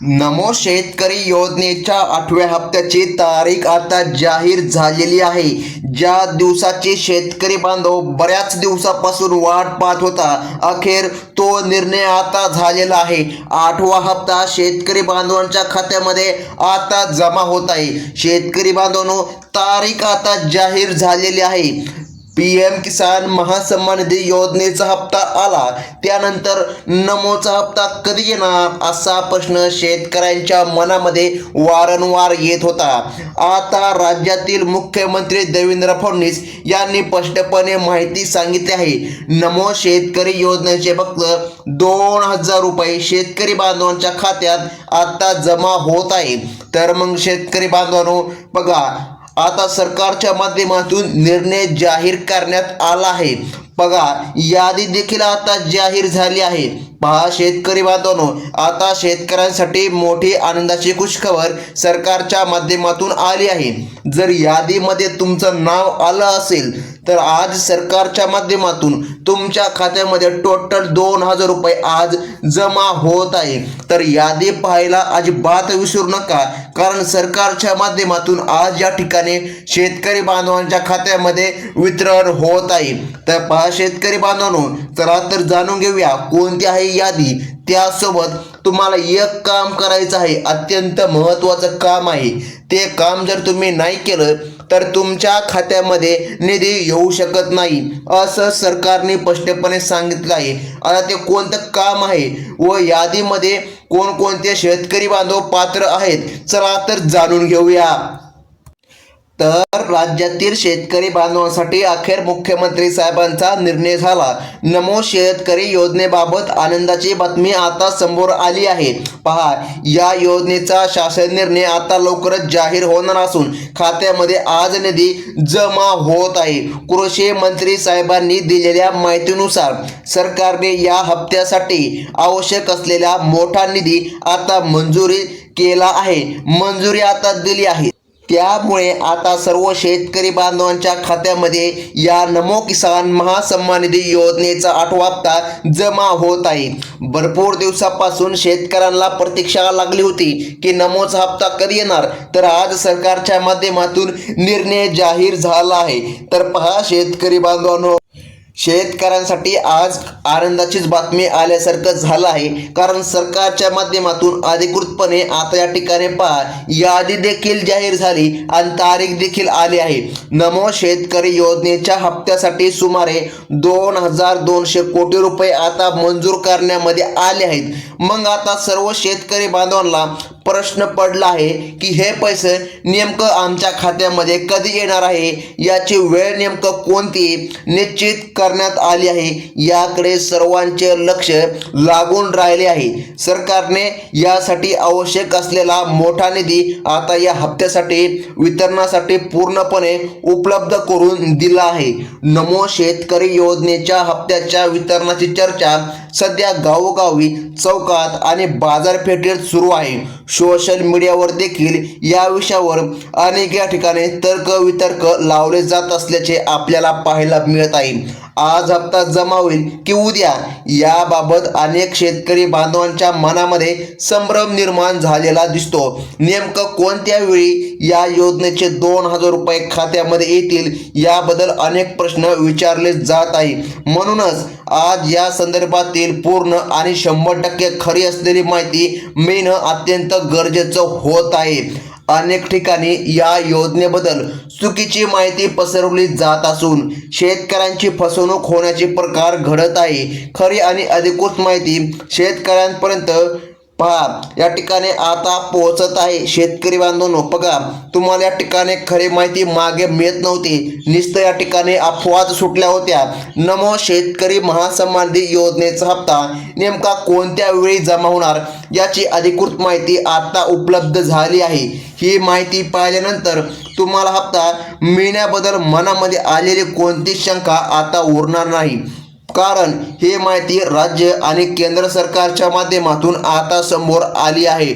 नमो शेतकरी योजनेच्या आठव्या हप्त्याची तारीख आता जाहीर झालेली आहे. ज्या दिवसाची शेतकरी बांधव बऱ्याच दिवसापासून वाट पाहत होता अखेर तो निर्णय आता झालेला आहे. आठवा हप्ता शेतकरी बांधवांच्या खात्यामध्ये आता जमा होत आहे. शेतकरी बांधवांनो तारीख आता जाहीर झालेली आहे. पी एम किसान महासन्मान निधी योजनेचा हप्ता आला. त्यानंतर नमोचा हप्ता कधी येणार? असा प्रश्न शेतकऱ्यांच्या मनामध्ये वारंवार येत होता. आता राज्यातील मुख्यमंत्री देवेंद्र फडणवीस यांनी स्पष्टपणे माहिती सांगितली आहे. नमो शेतकरी योजनेचे फक्त दोन हजार रुपये शेतकरी बांधवांच्या खात्यात आता जमा होत आहे. तर मग शेतकरी बांधवांनो बघा आता सरकारच्या माध्यमातून निर्णय जाहीर करण्यात आला आहे. बघा यादी देखील आता जाहीर झाली आहे. पहा शेतकरी बांधवांनो आता शेतकऱ्यांसाठी मोठी आनंदाची खुशखबर सरकारच्या माध्यमातून आली आहे. जर यादीमध्ये तुमचं नाव आलं असेल तर आज सरकारच्या माध्यमातून तुमच्या खात्यामध्ये टोटल दोन हजार रुपये आज जमा होत आहे. तर यादी पाहायला अजिबात विसरू नका कारण सरकारच्या माध्यमातून आज या ठिकाणी शेतकरी बांधवांच्या खात्यामध्ये वितरण होत आहे. तर पहा शेतकरी बांधवांनो चला तर जाणून घेऊया कोणती आहे यादी. त्यासोबत तुम्हाला एक काम करायचं आहे अत्यंत महत्त्वाचं काम आहे. ते काम जर तुम्ही नाही केलं तर तुमच्या खात्यामध्ये निधी येऊ शकत नाही असं सरकारने स्पष्टपणे सांगितलं आहे. आता ते कोणतं काम आहे व यादीमध्ये कोणकोणते शेतकरी बांधव पात्र आहेत चला तर जाणून घेऊया. तर राज्यातील शेतकरी बांधवांसाठी अखेर मुख्यमंत्री साहेबांचा निर्णय झाला. नमो शेतकरी योजनेबाबत आनंदाची बातमी आता समोर आली आहे. पहा या योजनेचा शासन निर्णय आता लवकरच जाहीर होणार असून खात्यामध्ये आज निधी जमा होत आहे. कृषी मंत्री साहेबांनी दिलेल्या माहितीनुसार सरकारने या हप्त्यासाठी आवश्यक असलेला मोठा निधी आता मंजुरी केला आहे. मंजुरी आता दिली आहे. त्यामुळे आता सर्व शेतकरी बांधवांच्या खात्यामध्ये या नमो किसान महासन्मान निधी योजनेचा आठवा हप्ता जमा होत आहे. भरपूर दिवसापासून शेतकऱ्यांना प्रतीक्षा लागली होती की नमोचा हप्ता कधी येणार? तर आज सरकारच्या माध्यमातून निर्णय जाहीर झाला आहे. तर पहा शेतकरी बांधवांनो शेतकऱ्यांसाठी आज आनंदाचीच बातमी आल्यासारखं झालं आहे. कारण सरकारच्या माध्यमातून अधिकृतपणे आता या ठिकाणी पहा यादी देखील जाहीर झाली आणि तारीख देखील आली आहे. नमो शेतकरी योजनेच्या हप्त्यासाठी सुमारे दोन हजार दोनशे कोटी रुपये आता मंजूर करण्यामध्ये आले आहेत. मग आता सर्व शेतकरी बांधवांना प्रश्न पडला आहे की हे पैसे नेमकं आमच्या खात्यामध्ये कधी येणार आहे? याची वेळ नेमकं कोणती निश्चित करण्यात आली आहे? याकडे सर्वांचे लक्ष लागून राहिले आहे. सरकारने यासाठी आवश्यक असलेला मोठा निधी आता या हप्त्यासाठी वितरणासाठी पूर्णपणे उपलब्ध करून दिला आहे. नमो शेतकरी योजनेच्या हप्त्याच्या वितरणाची चर्चा सध्या गावोगावी चौकात आणि बाजारपेठेत सुरू आहे. सोशल मीडियावर देखील या विषयावर अनेक या ठिकाणी तर्क वितर्क लावले जात असल्याचे आपल्याला पाहायला मिळत आहे. आज हप्ता जमा होईल की उद्या? याबाबत अनेक शेतकरी बांधवांच्या मनामध्ये संभ्रम निर्माण झालेला दिसतो. नेमकं कोणत्या वेळी या योजनेचे दोन हजार रुपये खात्यामध्ये येतील? याबद्दल अनेक प्रश्न विचारले जात आहे. म्हणूनच आज या संदर्भातील पूर्ण आणि शंभर टक्के खरी असलेली माहिती मिळणं अत्यंत गरजेचं होत आहे. अनेक ठिकाणी या योजनेबद्दल चुकीची माहिती पसरवली जात असून शेतकऱ्यांची फसवणूक होण्याचे प्रकार घडत आहे. खरी आणि अधिकृत माहिती शेतकऱ्यांपर्यंत पहा या ठिकाणी आता पोहोचत आहे शेतकरी बांधवांनो बघा तुम्हाला या ठिकाणी खरी माहिती मागे मिळत नव्हती. नुसतं या ठिकाणी अफवाच सुटल्या होत्या. नमो शेतकरी महासंबंधी योजनेचा हप्ता नेमका कोणत्या वेळी जमा होणार याची अधिकृत माहिती आता उपलब्ध झाली आहे. ही माहिती पाहिल्यानंतर तुम्हाला हप्ता मिळण्याबद्दल मनामध्ये आलेली कोणती शंका आता उरणार नाही. कारण ही माहिती राज्य आणि केंद्र सरकारच्या माध्यमातून आता समोर आली आहे.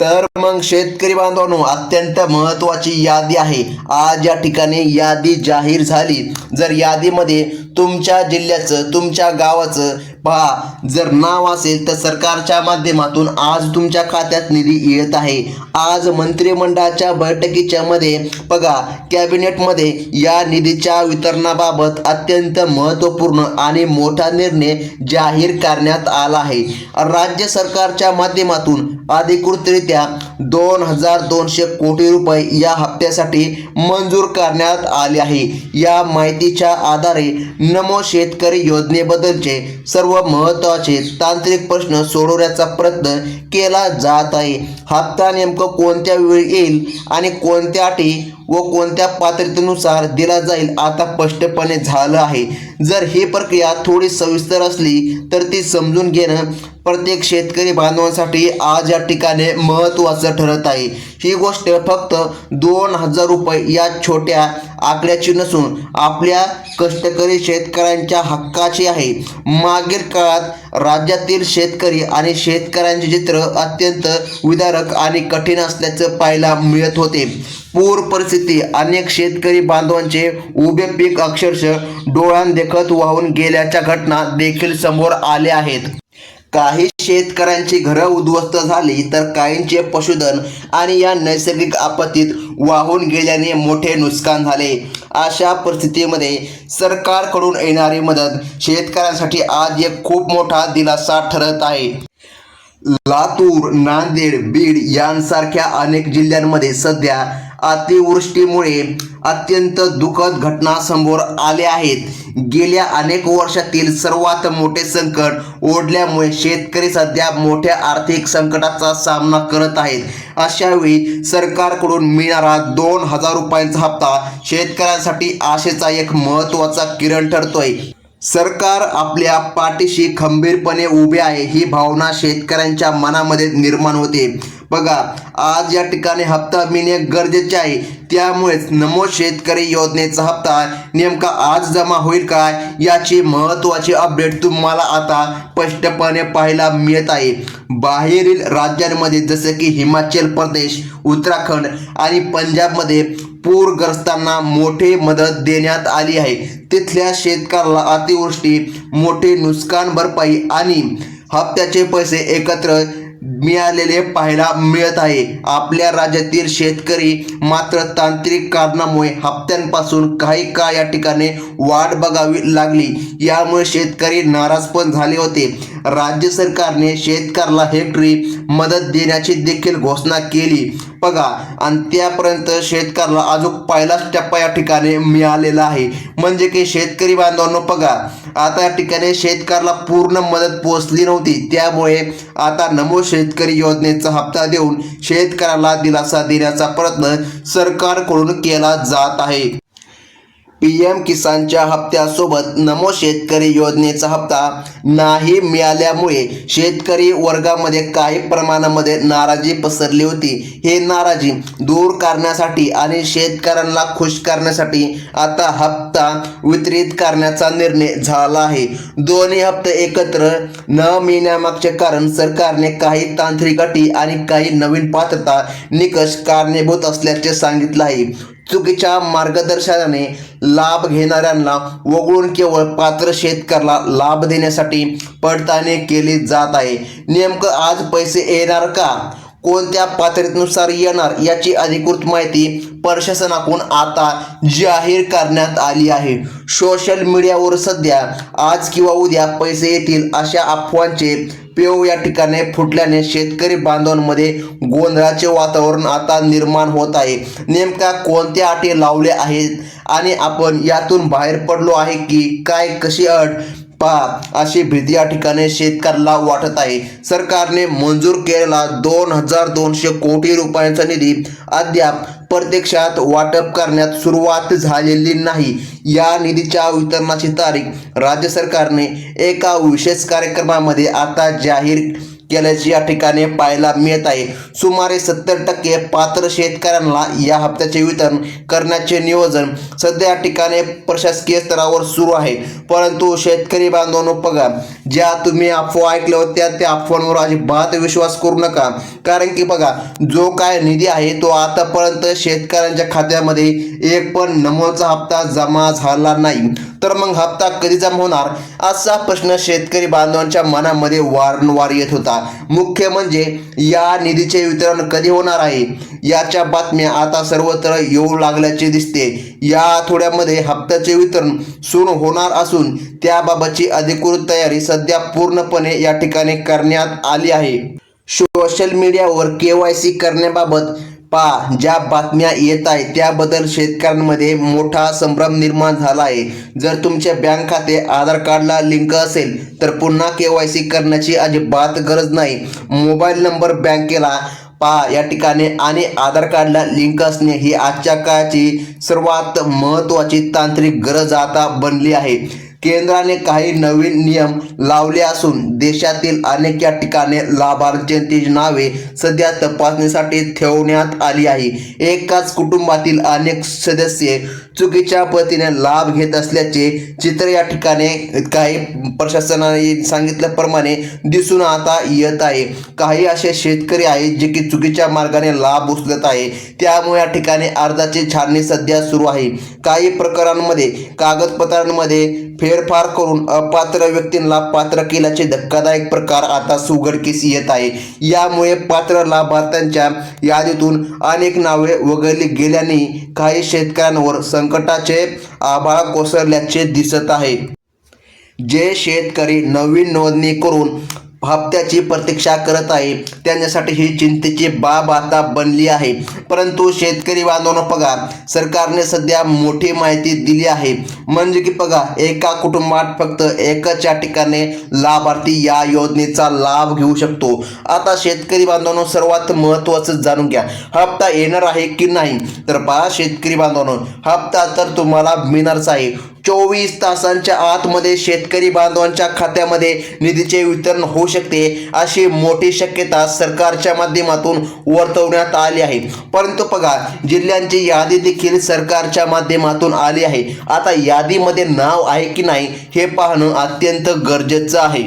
तर मग शेतकरी बांधवांनो अत्यंत महत्त्वाची यादी आहे. आज या ठिकाणी यादी जाहीर झाली. जर यादीमध्ये तुमच्या जिल्ह्याचं तुमच्या गावाचं पहा जर नाव असेल तर सरकारच्या माध्यमातून आज तुमच्या खात्यात निधी येत आहे. आज मंत्रिमंडळाच्या बैठकीच्या मध्ये बघा कॅबिनेटमध्ये या निधीच्या वितरणाबाबत अत्यंत महत्त्वपूर्ण आणि मोठा निर्णय जाहीर करण्यात आला आहे. राज्य सरकारच्या माध्यमातून अधिकृतरित्या दोन हजार दोनशे कोटी रुपये या हप्त्यासाठी मंजूर करण्यात आले आहे. या माहितीच्या आधारे नमो शेतकरी योजनेबद्दलचे सर्व महत्त्वाचे तांत्रिक प्रश्न सोडवण्याचा प्रयत्न केला जात आहे. हप्ता नेमकं कोणत्या वेळी येईल आणि कोणत्या अटी व कोणत्या पात्रतेनुसार दिला जाईल आता स्पष्टपणे झालं आहे. जर ही प्रक्रिया थोडी सविस्तर असली तर ती समजून घेणं प्रत्येक शेतकरी बांधवांसाठी आज या ठिकाणी महत्त्वाचं ठरत आहे. ही गोष्ट फक्त दोन हजार रुपये या छोट्या आकड्याची नसून आपल्या कष्टकरी शेतकऱ्यांच्या हक्काची आहे. मागील काळात राज्यातील शेतकरी आणि शेतकऱ्यांचे चित्र अत्यंत विदारक आणि कठीण असल्याचं पाहायला मिळत होते. पूर परिस्थिती अनेक शेतकरी बांधवांचे उभे पीक अक्षरशः डोळ्यांदेखत वाहून गेल्याच्या घटना देखील समोर आल्या आहेत. काही शेतकऱ्यांची घरं उद्ध्वस्त झाली तर काहींचे पशुधन आणि या नैसर्गिक आपत्तीत वाहून गेल्याने मोठे नुकसान झाले. अशा परिस्थितीमध्ये सरकारकडून येणारी मदत शेतकऱ्यांसाठी आज एक खूप मोठा दिलासा ठरत आहे. लातूर नांदेड बीड यांसारख्या अनेक जिल्ह्यांमध्ये सध्या अतिवृष्टीमुळे अत्यंत दुःखद घटना समोर आल्या आहेत. गेल्या अनेक वर्षातील सर्वात मोठे संकट ओढल्यामुळे शेतकरी सध्या मोठ्या आर्थिक संकटाचा सामना करत आहेत. अशावेळी सरकारकडून मिळणारा दोन हजार रुपयांचा हप्ता शेतकऱ्यांसाठी आशेचा एक महत्त्वाचा किरण ठरतोय. सरकार आपल्या पाठीशी खंबीरपणे उभे आहे ही भावना शेतकऱ्यांच्या मनामध्ये निर्माण होते. बघा आज या ठिकाणी हप्ता मिळणे गरजेचे आहे. त्यामुळेच नमो शेतकरी योजनेचा हप्ता नेमका आज जमा होईल काय याची महत्त्वाची अपडेट तुम्हाला आता स्पष्टपणे पाहायला मिळत आहे. बाहेरील राज्यांमध्ये जसे की हिमाचल प्रदेश उत्तराखंड आणि पंजाबमध्ये पूरग्रस्तांना मोठे मदत देण्यात आली आहे. तिथल्या शेतकऱ्याला अतिवृष्टी मोठे नुकसान भरपाई आणि हप्त्याचे पैसे एकत्र मिळालेले पाहायला मिळत आहे. आपल्या राज्यातील शेतकरी मात्र तांत्रिक कारणामुळे हप्त्यांपासून काही काळ या ठिकाणी वाट बघावी लागली. यामुळे शेतकरी नाराज पण झाले होते. राज्य सरकारने शेतकऱ्याला हेक्टरी मदत देण्याची देखील घोषणा केली. बघा आणि त्यापर्यंत शेतकऱ्याला अजून पहिलाच टप्पा या ठिकाणी मिळालेला आहे. म्हणजे की शेतकरी बांधवांनो बघा आता या ठिकाणी शेतकऱ्याला पूर्ण मदत पोहोचली नव्हती. त्यामुळे आता नमो शेत शेतकरी योजनेचा हप्ता देऊन शेतकऱ्याला दिलासा देण्याचा प्रयत्न सरकारकडून केला जात आहे. पीएम किसानच्या हप्त्यासोबत नमो शेतकरी योजनेचा हप्ता नाही मिळाल्यामुळे शेतकरी वर्गामध्ये काही प्रमाणामध्ये नाराजी पसरली होती. हे नाराजी दूर करण्यासाठी आणि शेतकऱ्यांना खुश करण्यासाठी आता हप्ता वितरित करण्याचा निर्णय झाला आहे. दोन्ही हप्ते एकत्र न मिळण्यामागचे कारण सरकारने काही तांत्रिक अटी आणि काही नवीन पात्रता निकष कारणीभूत असल्याचे सांगितलं आहे. चुकीच्या मार्गदर्शनाने लाभ घेणाऱ्यांना वगळून केवळ पात्र शेतकऱ्याला लाभ देण्यासाठी पडताळणी केली जात आहे. नेमकं आज पैसे येणार का? कोणत्या पातळीनुसार येणार याची अधिकृत माहिती प्रशासनाकडून आता जाहीर करण्यात आली आहे. सोशल मीडियावर सध्या आज किंवा उद्या पैसे येतील अशा अफवांचे पेव या ठिकाणी फुटल्याने शेतकरी बांधवांमध्ये गोंधळाचे वातावरण आता निर्माण होत आहे. नेमका कोणत्या अटी लावल्या आहेत आणि आपण यातून बाहेर पडलो आहे की काय कशी अट पहा अशी भीती या ठिकाणी शेतकऱ्याला वाटत आहे. सरकारने मंजूर केलेला दोन हजार दोनशे कोटी रुपयांचा निधी अद्याप प्रत्यक्षात वाटप करण्यात सुरुवात झालेली नाही. या निधीच्या वितरणाची तारीख राज्य सरकारने एका विशेष कार्यक्रमामध्ये आता जाहीर केल्याचे या ठिकाणी पाहायला मिळत आहे. सुमारे सत्तर टक्के पात्र शेतकऱ्यांना या हप्त्याचे वितरण करण्याचे नियोजन सध्या या ठिकाणी प्रशासकीय स्तरावर सुरू आहे. परंतु शेतकरी बांधवांनो बघा ज्या तुम्ही अफवा ऐकल्या होत्या त्या अफवांवर अजिबात विश्वास करू नका. कारण की बघा जो काय निधी आहे तो आतापर्यंत शेतकऱ्यांच्या खात्यामध्ये एक पण नमोचा हप्ता जमा झाला नाही. तर मग हप्ता कधी जमा होणार? असा प्रश्न शेतकरी बांधवांच्या मनामध्ये वारंवार येत होता. मुख्य म्हणजे या निधीचे वितरण कधी होणार आहे? याच्या बातम्या आता सर्वत्र येऊ लागल्याचे दिसते. या आठवड्यामध्ये हप्त्याचे वितरण सुरू होणार असून त्याबाबतची अधिकृत तयारी सध्या पूर्णपणे या ठिकाणी करण्यात आली आहे. सोशल मीडियावर के वाय सी करण्याबाबत पा ज्या बातम्या येत आहेत त्याबद्दल शेतकऱ्यांमध्ये मोठा संभ्रम निर्माण झाला आहे जर तुमचे बँक खाते आधार कार्डला लिंक असेल तर पुन्हा के वाय सी करण्याची अजिबात गरज नाही. मोबाईल नंबर बँकेला पहा या ठिकाणी आणि आधार कार्डला लिंक असणे ही आजच्या काळाची सर्वात महत्त्वाची तांत्रिक गरज आता बनली आहे. केंद्राने काही नवीन नियम लावले असून देशातील अनेक या ठिकाणी लाभार्थ्यांची नावे सध्या तपासणीसाठी ठेवण्यात आली आहे. एकाच कुटुंबातील अनेक सदस्य चुकीच्या पद्धतीने लाभ घेत असल्याचे चित्र या ठिकाणी काही प्रशासनाने सांगितल्याप्रमाणे दिसून आता येत आहे. काही असे शेतकरी आहेत जे की चुकीच्या मार्गाने लाभ उचलत आहे. त्यामुळे या ठिकाणी अर्जाची छाननी सध्या सुरू आहे. काही प्रकरणांमध्ये कागदपत्रांमध्ये फेरफार करून अपात्र व्यक्तींना पात्र केल्याचे धक्कादायक प्रकार आता सुघडकीस येत आहे. यामुळे पात्र लाभार्थ्यांच्या यादीतून अनेक नावे वगळली गेल्याने काही शेतकऱ्यांवर संकटाचे आभाळ कोसळल्याचे दिसत आहे. जे शेतकरी नवीन नोंदणी करून हप्त्याची प्रतीक्षा करत आहे. त्यांच्यासाठी ही चिंतेची बाब आता बनली आहे. परंतु शेतकरी बांधवांनो बघा सरकारने सध्या मोठी माहिती दिली आहे. म्हणजे की बघा एका कुटुंबात फक्त एकच या ठिकाणी लाभार्थी या योजनेचा लाभ घेऊ शकतो. आता शेतकरी बांधवांनो सर्वात महत्त्वाचं जाणून घ्या. हप्ता येणार आहे की नाही? तर पहा शेतकरी बांधवांनो हप्ता तर तुम्हाला मिळणारच आहे. चोवीस तासांच्या आतमध्ये शेतकरी बांधवांच्या खात्यामध्ये निधीचे वितरण होऊ शकते अशी मोठी शक्यता सरकारच्या माध्यमातून वर्तवण्यात आली आहे. परंतु बघा जिल्ह्यांची यादी देखील सरकारच्या माध्यमातून आली आहे. आता यादीमध्ये नाव आहे की नाही हे पाहणं अत्यंत गरजेचं आहे.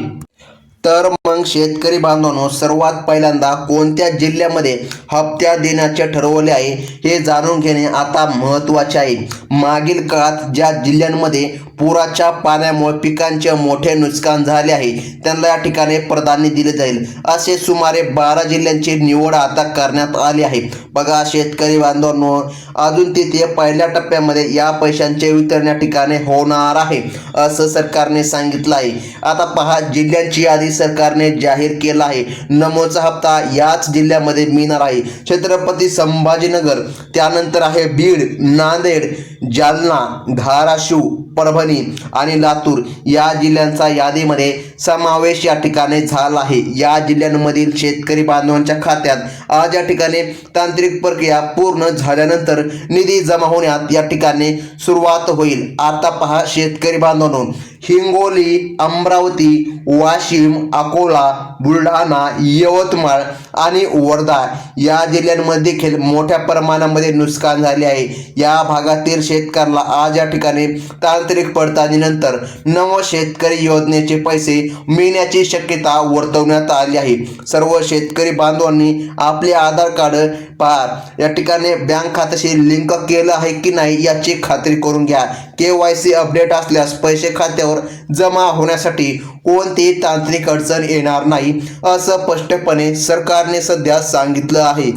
तर मग शेतकरी बांधवांनो सर्वात पहिल्यांदा कोणत्या जिल्ह्यामध्ये हप्त्या देण्याचे ठरवले आहे हे जाणून घेणे आता महत्त्वाचे आहे. मागील काळात ज्या जिल्ह्यांमध्ये पुराच्या पाण्यामुळे पिकांचे मोठे नुकसान झाले आहे त्यांना या ठिकाणी प्राधान्य दिले जाईल. असे सुमारे बारा जिल्ह्यांची निवड आता करण्यात आली आहे. बघा शेतकरी बांधवांनो अजून तिथे पहिल्या टप्प्यामध्ये या पैशांचे वितरण या ठिकाणी होणार आहे असं सरकारने सांगितलं आहे. आता पहा जिल्ह्यांची यादी सरकारने जाहीर केला आहे. नमोचा हप्ता याच जिल्ह्यामध्ये मिळणार आहे. छत्रपती संभाजीनगर त्यानंतर आहे बीड नांदेड जालना धाराशिव परभणी आणि लातूर. या जिल्ह्यांचा यादीमध्ये समावेश या ठिकाणी झाला आहे. या जिल्ह्यांमधील शेतकरी बांधवांच्या खात्यात आज या ठिकाणी तांत्रिक प्रक्रिया पूर्ण झाल्यानंतर निधी जमा होण्यात या ठिकाणी सुरुवात होईल. आता पहा शेतकरी बांधवांनो हिंगोली अमरावती वाशिम अकोला बुलढाणा यवतमाळ आणि वर्धा या जिल्ह्यांमध्ये देखील मोठ्या प्रमाणामध्ये नुकसान झाले आहे. या भागातील शेतकऱ्याला आज या ठिकाणी तांत्रिक पडताळणीनंतर नव शेतकरी योजनेचे पैसे मिळण्याची शक्यता वर्तवण्यात आली आहे. सर्व शेतकरी बांधवांनी आपले आधार कार्ड पहा. या ठिकाणी बँक खात्याशी लिंक केलं आहे की नाही याची खात्री करून घ्या. के वाय सी अपडेट असल्यास पैसे खात्यावर खात्यावर जमा होण्यासाठी कोणतीही तांत्रिक अडचण येणार नाही असं स्पष्टपणे सरकारने सध्या सांगितलं आहे.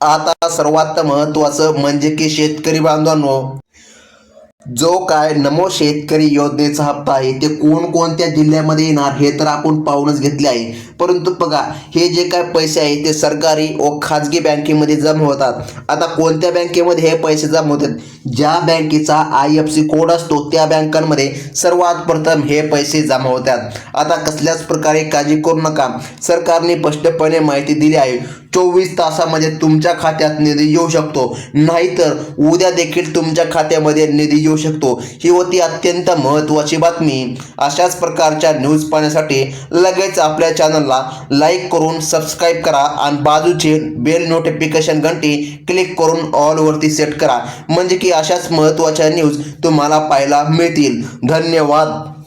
आता सर्वात महत्त्वाचं म्हणजे की शेतकरी बांधवांनो जो काय नमो शेतकरी योजनेचा हप्ता आहे ते कोणकोणत्या जिल्ह्यामध्ये येणार हे तर आपण पाहूनच घेतले आहे. परंतु बघा हे जे काय पैसे आहे ते सरकारी व खाजगी बँकेमध्ये जमा होतात. आता कोणत्या बँकेमध्ये हे पैसे जमा होतात? ज्या बँकेचा आय एफ सी कोड असतो त्या बँकांमध्ये सर्वात प्रथम हे पैसे जमा होतात. आता कसल्याच प्रकारे काळजी करू नका. सरकारने स्पष्टपणे माहिती दिली आहे. चोवीस तासामध्ये तुमच्या खात्यात निधी येऊ शकतो. नाहीतर उद्या देखील तुमच्या खात्यामध्ये निधी येऊ शकतो. ही होती अत्यंत महत्त्वाची बातमी. अशाच प्रकारच्या न्यूज पाहण्यासाठी लगेच आपल्या चॅनलला लाईक करून सबस्क्राईब करा आणि बाजूचे बेल नोटिफिकेशन घंटी क्लिक करून ऑलवरती सेट करा. म्हणजे की अशाच महत्त्वाच्या न्यूज तुम्हाला पाहायला मिळतील. धन्यवाद.